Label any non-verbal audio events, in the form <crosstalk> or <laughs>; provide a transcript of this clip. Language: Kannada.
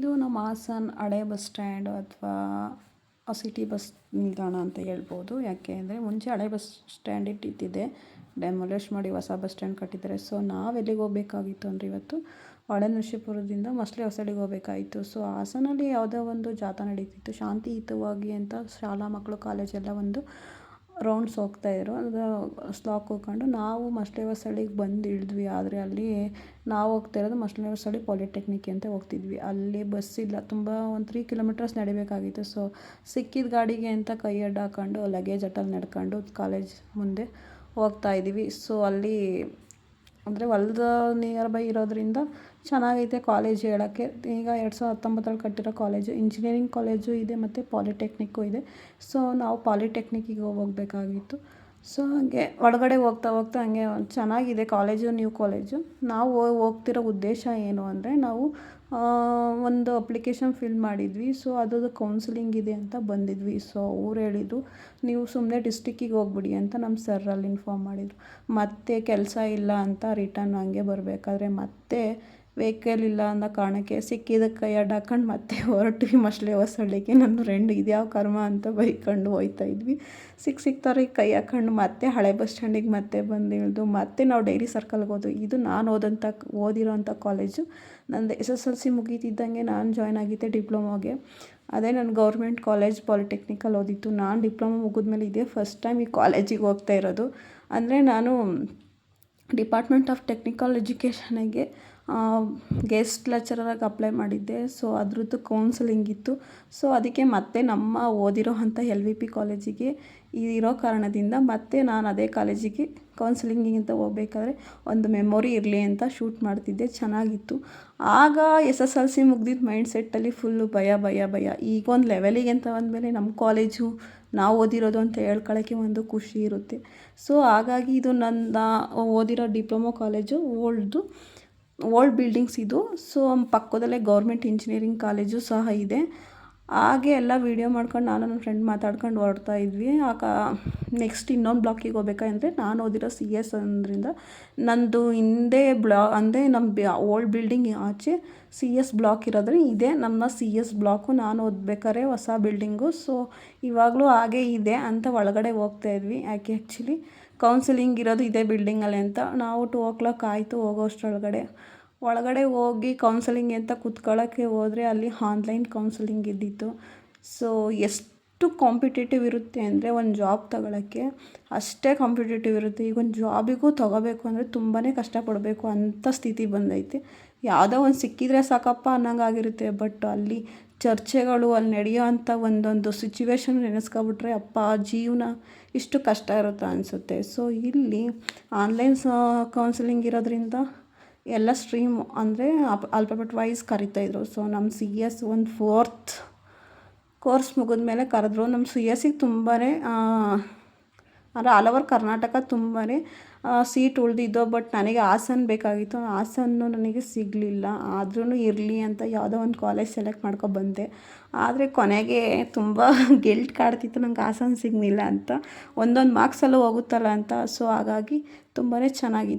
ಇದು ನಮ್ಮ ಹಾಸನ್ ಹಳೆ ಬಸ್ ಸ್ಟ್ಯಾಂಡ್ ಅಥವಾ ಸಿಟಿ ಬಸ್ ನಿಲ್ದಾಣ ಅಂತ ಹೇಳ್ಬೋದು. ಯಾಕೆ ಅಂದರೆ ಮುಂಚೆ ಹಳೆ ಬಸ್ ಸ್ಟ್ಯಾಂಡ್ ಇಟ್ಟಿದ್ದಿದೆ. ಡೆಮೊಲಿಷ್ ಮಾಡಿ ಹೊಸ ಬಸ್ ಸ್ಟ್ಯಾಂಡ್ ಕಟ್ಟಿದ್ದಾರೆ. ಸೊ ನಾವು ಎಲ್ಲಿಗೆ ಹೋಗ್ಬೇಕಾಗಿತ್ತು ಅಂದರೆ ಇವತ್ತು ಹೊಳೆನರಸೀಪುರದಿಂದ ಮಸ್ಲಿ ಹೊಸಳಿಗೆ ಹೋಗ್ಬೇಕಾಗಿತ್ತು. ಸೊ ಹಾಸನಲ್ಲಿ ಯಾವುದೋ ಒಂದು ಜಾಥಾ ನಡೀತಿತ್ತು. ಶಾಂತಿಯುತವಾಗಿ ಅಂತ ಶಾಲಾ ಮಕ್ಕಳು ಕಾಲೇಜೆಲ್ಲ ಒಂದು ರೌಂಡ್ಸ್ ಹೋಗ್ತಾಯಿದ್ರು ಅದು ಸ್ಲಾಕ್ ಹೋಗ್ಕೊಂಡು ನಾವು ಮೊಸಳೆ ಹಳ್ಳಿಗೆ ಬಂದು ಇಳಿದ್ವಿ. ಆದರೆ ಅಲ್ಲಿ ನಾವು ಹೋಗ್ತಾ ಇರೋದು ಮೊಸಳೆ ಹಳ್ಳಿ ಪಾಲಿಟೆಕ್ನಿಕ್ ಅಂತ ಹೋಗ್ತಿದ್ವಿ. ಅಲ್ಲಿ ಬಸ್ ಇಲ್ಲ. ತುಂಬ ಒಂದು ತ್ರೀ ಕಿಲೋಮೀಟರ್ಸ್ ನಡಿಬೇಕಾಗಿತ್ತು. ಸೊ ಸಿಕ್ಕಿದ ಗಾಡಿಗೆ ಅಂತ ಕೈ ಅಡ್ಡ ಹಾಕೊಂಡು ಲಗೇಜ್ ಅಟ್ಟಲ್ಲಿ ನಡ್ಕೊಂಡು ಕಾಲೇಜ್ ಮುಂದೆ ಹೋಗ್ತಾ ಇದ್ದೀವಿ. ಸೊ ಅಲ್ಲಿ ಅಂದರೆ ಹೊಲ್ದ ನಿಯರ್ ಬೈ ಇರೋದರಿಂದ ಚೆನ್ನಾಗೈತೆ ಕಾಲೇಜ್ ಹೇಳೋಕ್ಕೆ. ಈಗ ಎರಡು ಸಾವಿರದ ಹತ್ತೊಂಬತ್ತರಲ್ಲಿ ಕಟ್ಟಿರೋ ಕಾಲೇಜು ಇಂಜಿನಿಯರಿಂಗ್ ಕಾಲೇಜು ಇದೆ ಮತ್ತು ಪಾಲಿಟೆಕ್ನಿಕ್ಕು ಇದೆ. ಸೊ ನಾವು ಪಾಲಿಟೆಕ್ನಿಕ್ಕಿಗೆ ಹೋಗ್ಬೇಕಾಗಿತ್ತು. ಸೊ ಹಾಗೆ ಒಳಗಡೆ ಹೋಗ್ತಾ ಹೋಗ್ತಾ ಹಂಗೆ ಚೆನ್ನಾಗಿದೆ ಕಾಲೇಜು ನ್ಯೂ ಕಾಲೇಜು ನಾವು ಹೋಗ್ತಿರೋ ಉದ್ದೇಶ ಏನು ಅಂದರೆ ನಾವು ಒಂದು ಅಪ್ಲಿಕೇಶನ್ ಫಿಲ್ ಮಾಡಿದ್ವಿ. ಸೊ ಅದರದ್ದು ಕೌನ್ಸಿಲಿಂಗ್ ಇದೆ ಅಂತ ಬಂದಿದ್ವಿ. ಸೊ, ಅವ್ರು ಹೇಳಿದ್ದು ನೀವು ಸುಮ್ಮನೆ ಡಿಸ್ಟಿಕ್ಕಿಗೆ ಹೋಗ್ಬಿಡಿ ಅಂತ ನಮ್ಮ ಸರ್ ಅಲ್ಲಿ ಇನ್ಫಾರ್ಮ್ ಮಾಡಿದರು. ಮತ್ತೆ ಕೆಲಸ ಇಲ್ಲ ಅಂತ ರಿಟರ್ನ್ ಹಂಗೆ ಬರಬೇಕಾದ್ರೆ ಮತ್ತೆ ವೆಹಿಕಲ್ ಇಲ್ಲ ಅನ್ನೋ ಕಾರಣಕ್ಕೆ ಸಿಕ್ಕಿದ ಕೈ ಅಡ್ಡ ಹಾಕೊಂಡು ಮತ್ತೆ ಹೊರಟ್ವಿ ಮಸ್ಲೆ ಹೊಸಳ್ಳಿಗೆ, ನನ್ನ ಫ್ರೆಂಡ್ ಇದ್ಯಾವ ಕರ್ಮ ಅಂತ ಬೈಕೊಂಡು ಹೋಯ್ತಾ ಇದ್ವಿ. ಸಿಕ್ಕ ಸಿಕ್ತವ್ರಿಗೆ ಕೈ ಹಾಕೊಂಡು ಮತ್ತೆ ಹಳೆ ಬಸ್ ಸ್ಟ್ಯಾಂಡಿಗೆ ಮತ್ತೆ ಬಂದು ಇಳಿದು, ಮತ್ತೆ ನಾವು ಡೈರಿ ಸರ್ಕಲ್ಗೆ ಹೋದ್ವಿ. ಇದು ನಾನು ಓದಂಥ ಓದಿರೋಂಥ ಕಾಲೇಜು ನಂದು ಎಸ್ ಎಸ್ ಎಲ್ ಸಿ ಮುಗೀತಿದ್ದಂಗೆ ನಾನು ಜಾಯ್ನ್ ಆಗಿದ್ದೆ ಡಿಪ್ಲೊಮಾಗೆ. ಅದೇ ನಾನು ಗೌರ್ಮೆಂಟ್ ಕಾಲೇಜ್ ಪಾಲಿಟೆಕ್ನಿಕಲ್ ಓದಿತ್ತು. ನಾನು ಡಿಪ್ಲೊಮೊ ಮುಗಿದ್ಮೇಲೆ ಇದೇ ಫಸ್ಟ್ ಟೈಮ್ ಈ ಕಾಲೇಜಿಗೆ ಹೋಗ್ತಾ ಇರೋದು. ಅಂದರೆ ನಾನು ಡಿಪಾರ್ಟ್ಮೆಂಟ್ ಆಫ್ ಟೆಕ್ನಿಕಲ್ ಎಜುಕೇಷನಿಗೆ ಗೆಸ್ಟ್ ಲೆಕ್ಚರರಾಗಿ ಅಪ್ಲೈ ಮಾಡಿದ್ದೆ. ಸೊ ಅದ್ರದ್ದು ಕೌನ್ಸಿಲಿಂಗ್ ಇತ್ತು. ಸೊ ಅದಕ್ಕೆ ಮತ್ತೆ ನಮ್ಮ ಓದಿರೋ ಅಂಥ ಎಲ್ ವಿ ಪಿ ಕಾಲೇಜಿಗೆ ಇರೋ ಕಾರಣದಿಂದ ಮತ್ತೆ ನಾನು ಅದೇ ಕಾಲೇಜಿಗೆ ಕೌನ್ಸಿಲಿಂಗಿಗಿಂತ ಹೋಗ್ಬೇಕಾದ್ರೆ ಒಂದು ಮೆಮೊರಿ ಇರಲಿ ಅಂತ ಶೂಟ್ ಮಾಡ್ತಿದ್ದೆ. ಚೆನ್ನಾಗಿತ್ತು. ಆಗ ಎಸ್ ಎಸ್ ಎಲ್ ಸಿ ಮುಗ್ದಿದ್ದು ಮೈಂಡ್ ಸೆಟ್ಟಲ್ಲಿ ಫುಲ್ಲು ಭಯ ಭಯ ಭಯ. ಈಗ ಒಂದು ಲೆವೆಲಿಗೆ ಅಂತ ಬಂದಮೇಲೆ ನಮ್ಮ ಕಾಲೇಜು ನಾವು ಓದಿರೋದು ಅಂತ ಹೇಳ್ಕೊಳ್ಳೋಕ್ಕೆ ಒಂದು ಖುಷಿ ಇರುತ್ತೆ. ಸೊ ಹಾಗಾಗಿ ಇದು ನನ್ನ ಓದಿರೋ ಡಿಪ್ಲೊಮೊ ಕಾಲೇಜು ಓಲ್ಡ್ದು ಓಲ್ಡ್ ಬಿಲ್ಡಿಂಗ್ಸ್ ಇದು. ಸೊ ಪಕ್ಕದಲ್ಲೇ ಗೌರ್ಮೆಂಟ್ ಇಂಜಿನಿಯರಿಂಗ್ ಕಾಲೇಜು ಸಹ ಇದೆ. ಹಾಗೆ ಎಲ್ಲ ವೀಡಿಯೋ ಮಾಡ್ಕೊಂಡು ನಾನು ನನ್ನ ಫ್ರೆಂಡ್ ಮಾತಾಡ್ಕೊಂಡು ಹೊರಡ್ತಾ ಇದ್ವಿ. ಆಗ ನೆಕ್ಸ್ಟ್ ಇನ್ನೊಂದು ಬ್ಲಾಕಿಗೆ ಹೋಗ್ಬೇಕಂದ್ರೆ ನಾನು ಓದಿರೋ ಸಿ ಎಸ್ ಅಂದ್ರಿಂದ ನಂದು ಹಿಂದೆ ಬ್ಲಾ ಅಂದರೆ ನಮ್ಮ ಓಲ್ಡ್ ಬಿಲ್ಡಿಂಗ್ ಆಚೆ ಸಿ ಎಸ್ ಬ್ಲಾಕ್ ಇರೋದ್ರೆ. ಇದೇ ನಮ್ಮ ಸಿ ಎಸ್ ಬ್ಲಾಕು ನಾನು ಓದ್ಬೇಕಾದ್ರೆ ಹೊಸ ಬಿಲ್ಡಿಂಗು ಸೊ ಇವಾಗಲೂ ಹಾಗೆ ಇದೆ ಅಂತ ಒಳಗಡೆ ಹೋಗ್ತಾ ಇದ್ವಿ. ಯಾಕೆ ಆ್ಯಕ್ಚುಲಿ ಕೌನ್ಸಿಲಿಂಗ್ ಇರೋದು ಇದೇ ಬಿಲ್ಡಿಂಗಲ್ಲಿ ಅಂತ ನಾವು ಟೂ ಓ ಕ್ಲಾಕ್ ಆಯಿತು ಹೋಗೋಷ್ಟ್ರೊಳಗಡೆ ಒಳಗಡೆ. ಹೋಗಿ ಕೌನ್ಸಿಲಿಂಗ್ ಅಂತ ಕುತ್ಕೊಳ್ಳೋಕ್ಕೆ ಹೋದರೆ ಅಲ್ಲಿ ಆನ್ಲೈನ್ ಕೌನ್ಸಿಲಿಂಗ್ ಇದ್ದಿತ್ತು. ಸೊ ಎಷ್ಟು ಕಾಂಪಿಟೇಟಿವ್ ಇರುತ್ತೆ ಅಂದರೆ ಒಂದು ಜಾಬ್ ತಗೊಳ್ಳೋಕ್ಕೆ ಅಷ್ಟೇ ಕಾಂಪಿಟೇಟಿವ್ ಇರುತ್ತೆ. ಈಗ ಒಂದು ಜಾಬಿಗೂ ತೊಗೋಬೇಕು ಅಂದರೆ ತುಂಬಾ ಕಷ್ಟಪಡಬೇಕು ಅಂಥ ಸ್ಥಿತಿ ಬಂದೈತೆ. ಯಾವುದೋ ಒಂದು ಸಿಕ್ಕಿದರೆ ಸಾಕಪ್ಪ ಅನ್ನೋಂಗಾಗಿರುತ್ತೆ ಬಟ್ ಅಲ್ಲಿ ಚರ್ಚೆಗಳು ಅಲ್ಲಿ ನಡೆಯೋ ಅಂಥ ಒಂದೊಂದು ಸಿಚುವೇಶನ್ ನೆನೆಸ್ಕೊಬಿಟ್ರೆ ಅಪ್ಪ ಜೀವನ ಇಷ್ಟು ಕಷ್ಟ ಇರುತ್ತೆ ಅನಿಸುತ್ತೆ. ಸೊ ಇಲ್ಲಿ ಆನ್ಲೈನ್ ಕೌನ್ಸಿಲಿಂಗ್ ಇರೋದ್ರಿಂದ ಎಲ್ಲ ಸ್ಟ್ರೀಮ್ ಅಂದರೆ ಅಪ್ ಆಲ್ಫಬೆಟ್ ವೈಸ್ ಕರಿತಾಯಿದ್ರು ಸೊ ನಮ್ಮ ಸಿ ಎಸ್ ಒಂದು ಫೋರ್ತ್ ಕೋರ್ಸ್ ಮುಗಿದ್ಮೇಲೆ ಕರೆದ್ರು. ನಮ್ಮ ಸಿ ಎಸ್ಸಿಗೆ ತುಂಬಾ ಅಂದರೆ ಆಲ್ ಓವರ್ ಕರ್ನಾಟಕ ತುಂಬಾ ಸೀಟ್ ಉಳಿದಿದ್ದೋ ಬಟ್ ನನಗೆ ಹಾಸನ ಬೇಕಾಗಿತ್ತು. ಹಾಸನ್ನು ನನಗೆ ಸಿಗಲಿಲ್ಲ. ಆದ್ರೂ ಇರಲಿ ಅಂತ ಯಾವುದೋ ಒಂದು ಕಾಲೇಜ್ ಸೆಲೆಕ್ಟ್ ಮಾಡ್ಕೊ ಬಂದೆ. ಆದರೆ ಕೊನೆಗೆ ತುಂಬ ಗೆಲ್ಟ್ <laughs> ಕಾಡ್ತಿತ್ತು. ನಂಗೆ ಹಾಸನ ಸಿಗಲಿಲ್ಲ ಅಂತ. ಒಂದೊಂದು ಮಾರ್ಕ್ಸಲ್ಲೂ ಹೋಗುತ್ತಲ್ಲ ಅಂತ. ಸೊ ಹಾಗಾಗಿ ತುಂಬಾ ಚೆನ್ನಾಗಿತ್ತು.